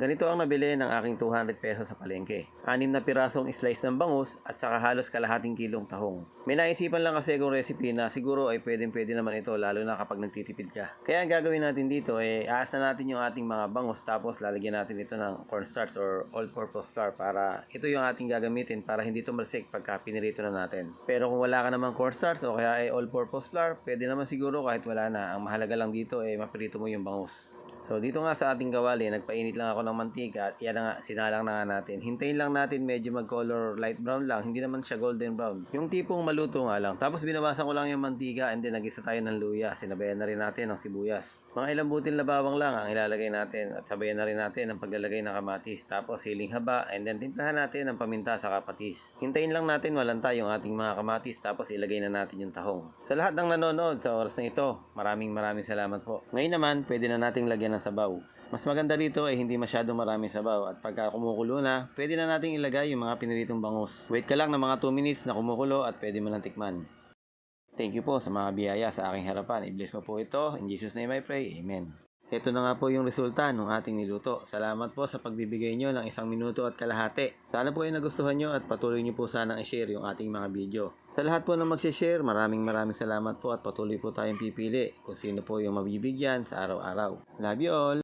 Ganito ang nabili ng aking 200 pesos sa palengke. Anim na pirasong slice ng bangus at saka halos kalahating kilong tahong. May naisipan lang kasi akong recipe na siguro ay pwedeng pwede naman ito lalo na kapag nagtitipid ka. Kaya ang gagawin natin dito ay aas na natin yung ating mga bangus tapos lalagyan natin ito ng cornstarch or all-purpose flour para ito yung ating gagamitin para hindi tumalsik pagka pinirito na natin. Pero kung wala ka namang cornstarch o kaya ay all-purpose flour, pwede naman siguro kahit wala na. Ang mahalaga lang dito ay mapirito mo yung bangus. So dito nga sa ating kawali, nagpainit lang ako ng mantika at yan na nga, sinalang na nga natin. Hintayin lang natin medyo mag-color light brown lang, hindi naman siya golden brown. Yung tipong maluto nga lang. Tapos binawasan ko lang yung mantika and then nagisa tayo ng luya. Sinabayan na rin natin ng sibuyas. Mga ilang butil na bawang lang ang ilalagay natin at sabayan na rin natin ang paglalagay ng kamatis. Tapos siling haba and then timplahan natin ng paminta sa kapatis. Hintayin lang natin walanta yung ating mga kamatis tapos ilagay na natin yung tahong. Sa lahat ng nanonood sa oras na ito, maraming maraming salamat po. Ngayon naman, pwede na nating lagyan ng sabaw. Mas maganda rito ay hindi masyadong maraming sabaw at pagka kumukulo na, pwede na nating ilagay yung mga piniritong bangus. Wait ka lang ng mga 2 minutes na kumukulo at pwede mo nang tikman. Thank you po sa mga biyaya sa aking harapan. I-bless mo po ito. In Jesus' name I pray. Amen. Ito na nga po yung resulta ng ating niluto. Salamat po sa pagbibigay nyo ng isang minuto at kalahati. Sana po ay nagustuhan nyo at patuloy nyo po sanang i-share yung ating mga video. Sa lahat po na mag-share, maraming maraming salamat po at patuloy po tayong pipili kung sino po yung mabibigyan sa araw-araw. Love you all!